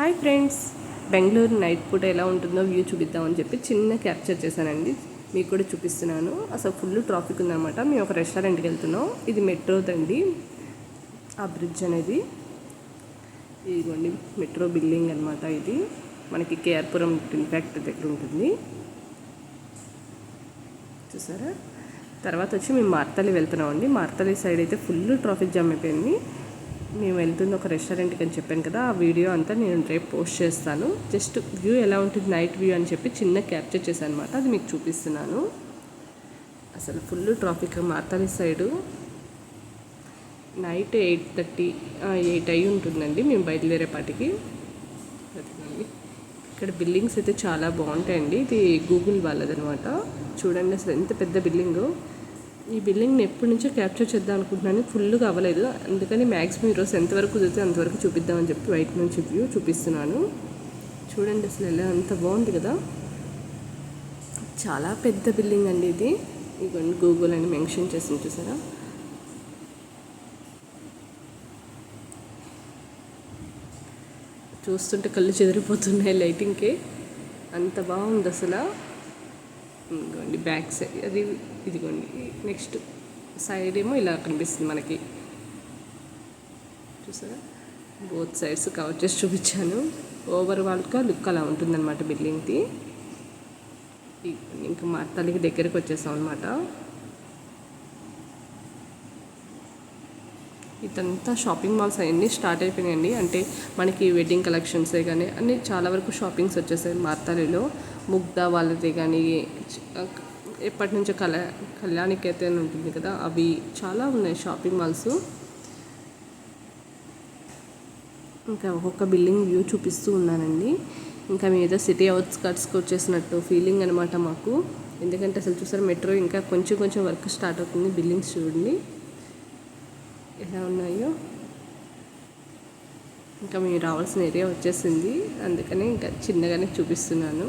Hi friends. Bengaluru night పూట ఎలా ఉంటుందో వ్యూ చూపిద్దామని చెప్పి చిన్న క్యాప్చర్ చేశానండి. మీకు కూడా చూపిస్తున్నాను. అసలు ఫుల్ ట్రాఫిక్ ఉందన్నమాట. మేము ఒక రెస్టారెంట్కి వెళ్తున్నాం. ఇది మెట్రో తండి ఆ బ్రిడ్జ్ అనేది. ఇదిగోండి మెట్రో బిల్డింగ్ అనమాట ఇది. మనకి కేఆర్పురం టిన్ దగ్గర ఉంటుంది. చూసారా? తర్వాత వచ్చి మేము మార్తలి వెళ్తున్నాం అండి మార్తలి సైడ్ అయితే ఫుల్ ట్రాఫిక్ జామ్ అయిపోయింది. మేము వెళ్తుంది ఒక రెస్టారెంట్కి అని చెప్పాను కదా ఆ వీడియో అంతా నేను రేపు పోస్ట్ చేస్తాను. జస్ట్ వ్యూ ఎలా ఉంటుంది నైట్ వ్యూ అని చెప్పి చిన్న క్యాప్చర్ చేశాను అనమాట అది మీకు చూపిస్తున్నాను. అసలు full traffic Marathahalli side. Night eight thirty eight అయి ఉంటుందండి మేము బయలుదేరేపాటికి ఇక్కడ బిల్డింగ్స్ అయితే చాలా బాగుంటాయండి ఇది గూగుల్ వాళ్ళదనమాట. చూడండి అసలు ఎంత పెద్ద బిల్డింగు. ఈ బిల్డింగ్ని ఎప్పటి నుంచో క్యాప్చర్ చేద్దాం అనుకుంటున్నాను. ఫుల్గా అవ్వలేదు. అందుకని మ్యాక్సిమం ఈరోజు ఎంతవరకు కుదిరితే అంతవరకు చూపిద్దామని చెప్పి బయట నుంచి వ్యూ చూపిస్తున్నాను. చూడండి అసలు ఎలా అంత బాగుంది కదా. చాలా పెద్ద బిల్డింగ్ అండి ఇది. ఇదిగోండి గూగుల్ అని మెన్షన్ చేసి చూసారా? చూస్తుంటే కళ్ళు చెదిరిపోతున్నాయి లైటింగ్కి. అంత బాగుంది అసలు. ఇదిగోండి బ్యాక్ సైడ్ అది ఇదిగోండి నెక్స్ట్ సైడ్ ఏమో ఇలా కనిపిస్తుంది మనకి. చూసారా? బోత్ సైడ్స్ కవర్ చేసి చూపించాను. ఓవరాల్గా లుక్ అలా ఉంటుందన్నమాట బిల్డింగ్ది ఇంకా మా తల్లికి దగ్గరికి వచ్చేసాం అనమాట ఇదంతా షాపింగ్ మాల్స్ అవన్నీ స్టార్ట్ అయిపోయినాయండి. అంటే మనకి వెడ్డింగ్ కలెక్షన్సే కానీ అన్ని చాలా వరకు షాపింగ్స్ వచ్చేసాయి మార్తాలిలో ముగ్ధ వాళ్ళది కానీ ఎప్పటి నుంచో కల కళ్యాణికి అయితే ఉంటుంది కదా అవి చాలా ఉన్నాయి షాపింగ్ మాల్స్. ఇంకా ఒక్కొక్క బిల్డింగ్ వ్యూ చూపిస్తూ ఉన్నానండి. ఇంకా మీద సిటీ అవుట్స్కట్స్కి వచ్చేసినట్టు ఫీలింగ్ అనమాట మాకు. ఎందుకంటే అసలు చూసారు మెట్రో ఇంకా కొంచెం కొంచెం వర్క్ స్టార్ట్ అవుతుంది బిల్డింగ్స్ చూడండి. ఎలా ఉన్నాయో. ఇంకా మేము రావాల్సిన ఏరియా వచ్చేసింది. అందుకని ఇంకా చిన్నగానే చూపిస్తున్నాను.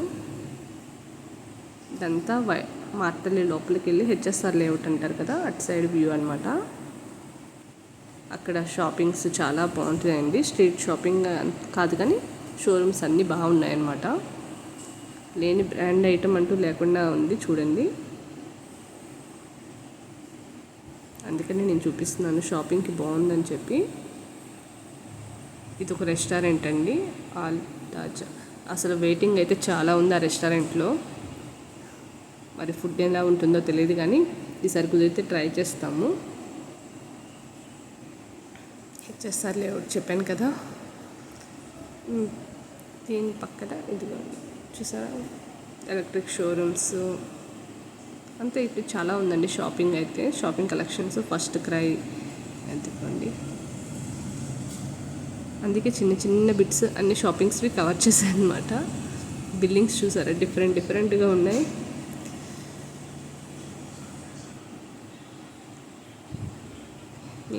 ఇదంతా వై మార్తల్లి లోపలికి వెళ్ళి హెచ్ఎస్ఆర్ లేఅవుట్ అంటారు కదా అటు సైడ్ వ్యూ అనమాట అక్కడ షాపింగ్స్ చాలా బాగుంటాయండి. స్ట్రీట్ షాపింగ్ కాదు కానీ షోరూమ్స్ అన్నీ బాగున్నాయి అన్నమాట. లేని బ్రాండ్ ఐటమ్ అంటూ లేకుండా ఉంది చూడండి. అందుకని నేను చూపిస్తున్నాను షాపింగ్కి బాగుందని చెప్పి. ఇది ఒక రెస్టారెంట్ అండి. ఆల్ తాజా. అసలు వెయిటింగ్ అయితే చాలా ఉంది ఆ రెస్టారెంట్లో. మరి ఫుడ్ ఎలా ఉంటుందో తెలియదు కానీ ఈసారి కుదిరితే ట్రై చేస్తాము. హెచ్ఎస్ఆర్ లేఅవుట్ చెప్పాను కదా. దీని పక్కన ఇదిగో చూసారా? Electric showrooms. అంతే ఇప్పుడు చాలా ఉందండి షాపింగ్ అయితే. Shopping collections FirstCry. ఎందుకండి అందుకే చిన్న చిన్న బిట్స్ అన్ని షాపింగ్స్వి కవర్ చేశాయి అనమాట బిల్డింగ్స్ చూసారా? డిఫరెంట్ డిఫరెంట్గా ఉన్నాయి.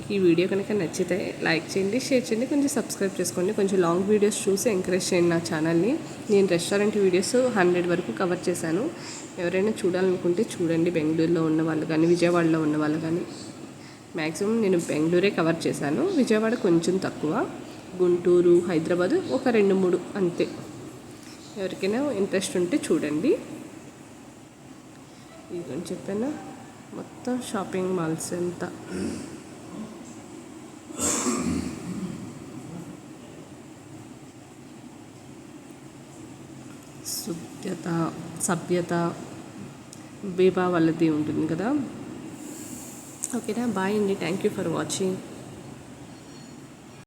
మీకు ఈ వీడియో కనుక నచ్చితే లైక్ చేయండి షేర్ చేయండి కొంచెం సబ్స్క్రైబ్ చేసుకోండి. కొంచెం లాంగ్ వీడియోస్ చూసి ఎంకరేజ్ చేయండి నా ఛానల్ని. నేను రెస్టారెంట్ వీడియోస్ హండ్రెడ్ వరకు కవర్ చేశాను. ఎవరైనా చూడాలనుకుంటే చూడండి బెంగళూరులో ఉన్న వాళ్ళు కానీ విజయవాడలో ఉన్న వాళ్ళు కానీ. మ్యాక్సిమం నేను బెంగళూరే కవర్ చేశాను. విజయవాడ కొంచెం తక్కువ. గుంటూరు హైదరాబాద్ ఒక రెండు మూడు అంతే. ఎవరికైనా ఇంట్రెస్ట్ ఉంటే చూడండి. ఇది కొంచెం చెప్పాను మొత్తం షాపింగ్ మాల్స్ అంతా. సుఖ్యత సభ్యత బీబా వాళ్ళది ఉంటుంది కదా? ఓకేనా? బాయ్ అండి. Thank you for watching